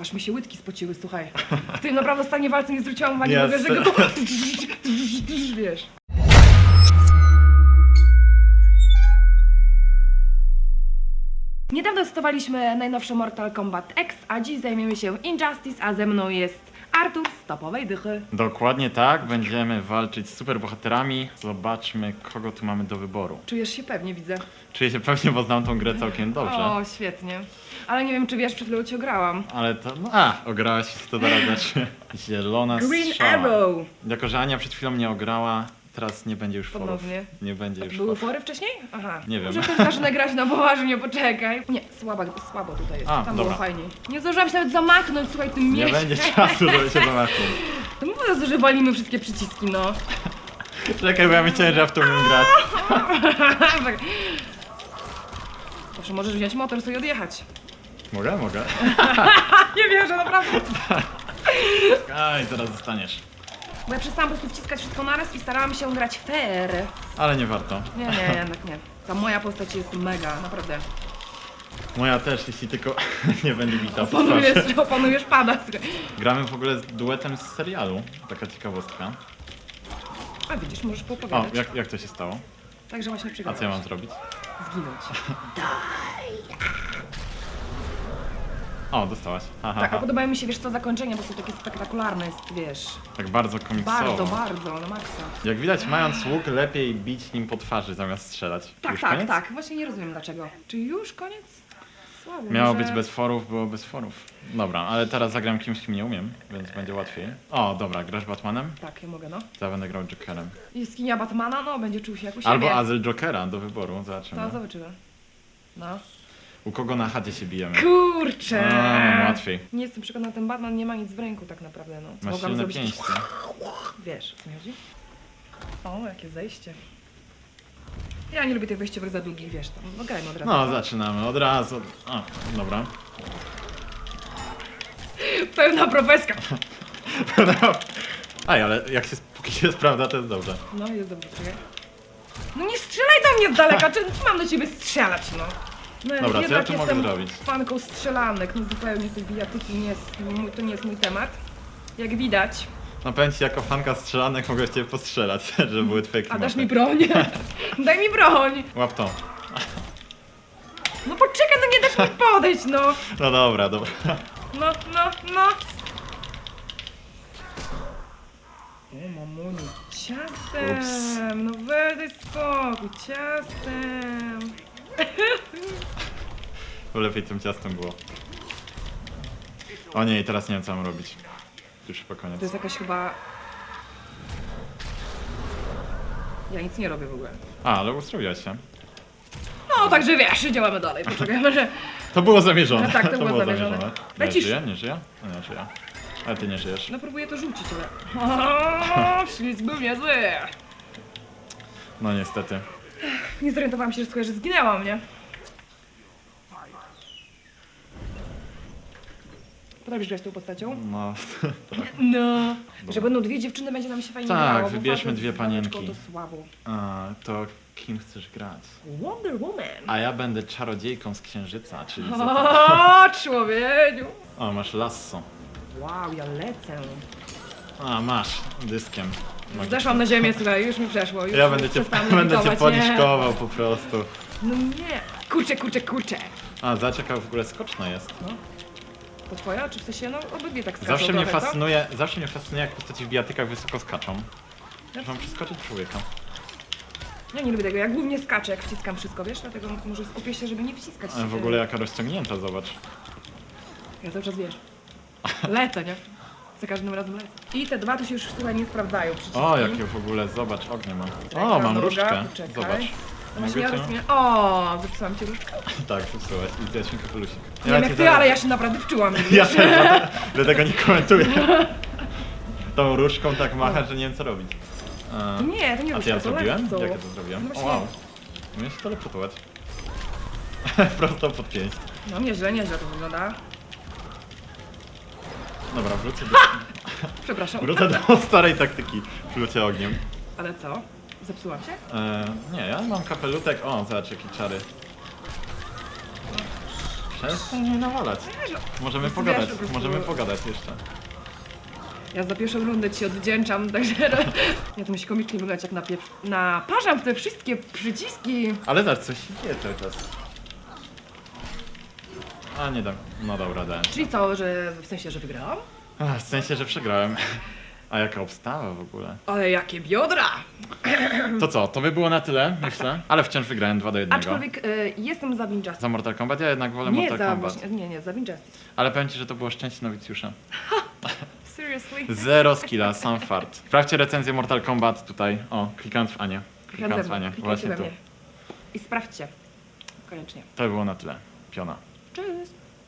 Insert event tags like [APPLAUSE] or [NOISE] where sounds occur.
Aż mi się łydki spociły, słuchaj. W tym naprawdę ostatniej walce nie zwróciłam uwagi, bo wiesz, że go... [LAUGHS] Wiesz. Niedawno testowaliśmy najnowszy Mortal Kombat X, a dziś zajmiemy się Injustice, a ze mną jest Artur z topowej dychy. Dokładnie tak, będziemy walczyć z superbohaterami. Zobaczmy, kogo tu mamy do wyboru. Czujesz się pewnie, widzę. Czuję się pewnie, bo znam tą grę całkiem dobrze. O, świetnie. Ale nie wiem, czy wiesz, przed chwilą cię ograłam. Ale to, no a, ograłaś, to teraz [LAUGHS] znaczy Zielona Green strzała. Arrow! Jako, że Ania przed chwilą mnie ograła, teraz nie będzie już forów. Ponownie. Nie będzie już Były forów. fory wcześniej? Aha. Nie wiem. Może też zacznę grać na poważnie, poczekaj. Nie, słaba, słabo tutaj jest. A, Tam dobra. było fajniej. Nie zdążyłam się nawet zamachnąć, słuchaj, tym Nie mieście. będzie czasu, żeby się zamachnąć. No po prostu, że walimy wszystkie przyciski, no. Czekaj, bo ja myślałem, że ja w to umiem grać. [LAUGHS] Proszę, możesz wziąć motor sobie i odjechać. Mogę? Mogę. [LAUGHS] Nie wierzę, naprawdę. [LAUGHS] Aj, zaraz zostaniesz. Bo ja przestałam po prostu wciskać wszystko naraz i starałam się grać fair. Ale nie warto. Nie, nie, jednak nie. Ta moja postać jest mega, naprawdę. Moja też, jeśli tylko [LAUGHS] nie będzie bita po Opanujesz, opanujesz pada. Gramy w ogóle z duetem z serialu. Taka ciekawostka. A widzisz, możesz O, jak, jak to się stało? Także właśnie A co ja mam zrobić? Zginąć. [LAUGHS] O, dostałaś. Ha, ha, Tak, a ha. podobają mi się, wiesz co, zakończenie, bo są takie spektakularne jest, wiesz. Tak bardzo komiksowo. Bardzo, bardzo, na maksa. Jak widać, mając łuk, lepiej bić nim po twarzy zamiast strzelać. Tak, Już tak, koniec? tak. Właśnie nie rozumiem dlaczego. Czy już koniec? Słabo. Miało być bez forów, było bez forów. Dobra, ale teraz zagram kimś, kim nie umiem, więc będzie łatwiej. O, dobra, grasz Batmanem? Tak, ja mogę, no. To ja będę grał Jokerem. I skinia Batmana, no, będzie czuł się jak u siebie. Albo Azel Jokera do wyboru, To zobaczymy. zobaczymy. No. U kogo na chacie się bijemy? Kurczę! A, mam łatwiej. Nie jestem przekonana, ten Batman nie ma nic w ręku tak naprawdę, no. Masz mogłam silne zrobić? pięści. Wiesz, o co mi chodzi? O, jakie zejście. Ja nie lubię tych wejściowych za długich, wiesz, tam, no grajmy od razu. No, zaczynamy od razu. O, dobra. Pełna profeska. Aj, [LAUGHS] ale jak się, póki się sprawdza, to jest dobrze. No, jest dobrze, czekaj. No nie strzelaj do mnie z daleka, czy mam do ciebie strzelać, no? No Dobra, co ja tu mogę jestem zrobić? fanką strzelanek, no zupełnie tych bijatyki nie jest, mój, to nie jest mój temat. Jak widać. No powiem ci, jako fanka strzelanek mogę cię postrzelać, [LAUGHS] żeby były twoje A dasz mi broń? [LAUGHS] Daj mi broń! Łap to. No poczekaj, no nie dasz mi podejść, no! No dobra, dobra. No, no, no! O mamuni, ciastem! Ups. No weź daj spokój, ciastem! Bo lepiej tym ciastem było. O nie, i teraz nie wiem co mam robić. Już chyba koniec. To jest jakaś chyba... Ja nic nie robię w ogóle. A, ale ustroiłaś się. No, także wiesz, działamy dalej, poczekaj, może... [LAUGHS] To było zamierzone. No tak, to było zamierzone. Nie Lecisz. żyje? Nie żyje? No nie żyje. Ale ty nie żyjesz. No próbuję to rzucić, ale... [LAUGHS] O, ślizg był niezły! No niestety. Nie zorientowałam się, że, słuchaj, że zginęłam, nie? Potrafisz grać tą postacią? No. [LAUGHS] No. Że będą dwie dziewczyny, będzie nam się fajnie Tak, grało. bo wybierzmy facet dwie babeczką panienki. To słabo. A, to kim chcesz grać? Wonder Woman. A ja będę czarodziejką z księżyca, czyli. z- O, człowieku. O, masz lasso. Wow, ja lecę. A, masz. Dyskiem. Zeszłam na ziemię, słuchaj, już mi przeszło. Już Ja będę cię, przestałam [LAUGHS] będę cię lewitować, nie. policzkował po prostu. No nie. Kurczę, kurczę, kurczę. A, zaczekał w ogóle skoczna jest. To twoja? Czy w sensie, no obydwie tak skaczą Zawsze mnie trochę, co? fascynuje, zawsze mnie fascynuje jak postaci w bijatykach wysoko skaczą. Że mam przeskoczyć człowieka. Ja nie lubię tego, ja głównie skaczę, jak wciskam wszystko, wiesz? Dlatego może skupię się, żeby nie wciskać. Ale w ogóle jaka rozciągnięta, zobacz. Ja cały czas wiesz. Lecę, nie? Za każdym razem lecę. I te dwa tu się już tutaj nie sprawdzają przyciski. O, jakie w ogóle, zobacz, ognie mam. Czekaj, O, mam druga, różdżkę. poczekaj. Zobacz. No właśnie, Mogę ja cię? rozumiem. O, zepsułam ci różdżkę. [LAUGHS] Tak, zepsułaś i zdjęłaś mi kapelusik. Nie wiem jak ty, ale ja się naprawdę wczułam. [LAUGHS] Ja też, dlatego- dlatego nie komentuję. Tą różdżką tak macha, że nie wiem co robić. A, Nie, to nie A ja różdżka, to zrobiłem? Jak ja to zrobiłem? No O właśnie. wow. Umiem się teleportować. [LAUGHS] Prosto pod pięść. No nieźle, nieźle to wygląda. Dobra, wrócę do, [LAUGHS] Przepraszam. wrócę do starej taktyki plucia ogniem. Ale co? Zepsułam się? E, nie, ja mam kapelutek. O, zobacz jakie czary. Przestań mnie nawalać. Możemy prostu pogadać, po prostu- możemy pogadać jeszcze. Ja za pierwszą rundę ci odwdzięczam, [LAUGHS] także ja to musi komicznie wyglądać jak na pieprz... Naparzam w te wszystkie przyciski. Ale zobacz, coś się dzieje cały czas. A nie dam, no dał radę. Czyli co, że w sensie, że wygrałam? Ach, w sensie, że przegrałem. A jaka obstawa w ogóle? Ale jakie biodra! To co, to by było na tyle, myślę. Ale wciąż wygrałem 2 do 1. Aczkolwiek y, jestem za Injustice. Za Mortal Kombat? Ja jednak wolę Nie Mortal za, Kombat. właśnie, nie, nie, za Injustice. Ale powiem ci, że to było szczęście nowicjusza. Seriously? Zero skilla, sam fart. Sprawdźcie recenzję Mortal Kombat tutaj. O, klikając w Anię. Klikając w Anię, właśnie tu. mnie. I sprawdźcie. Koniecznie. To by było na tyle. Piona. Tschüss.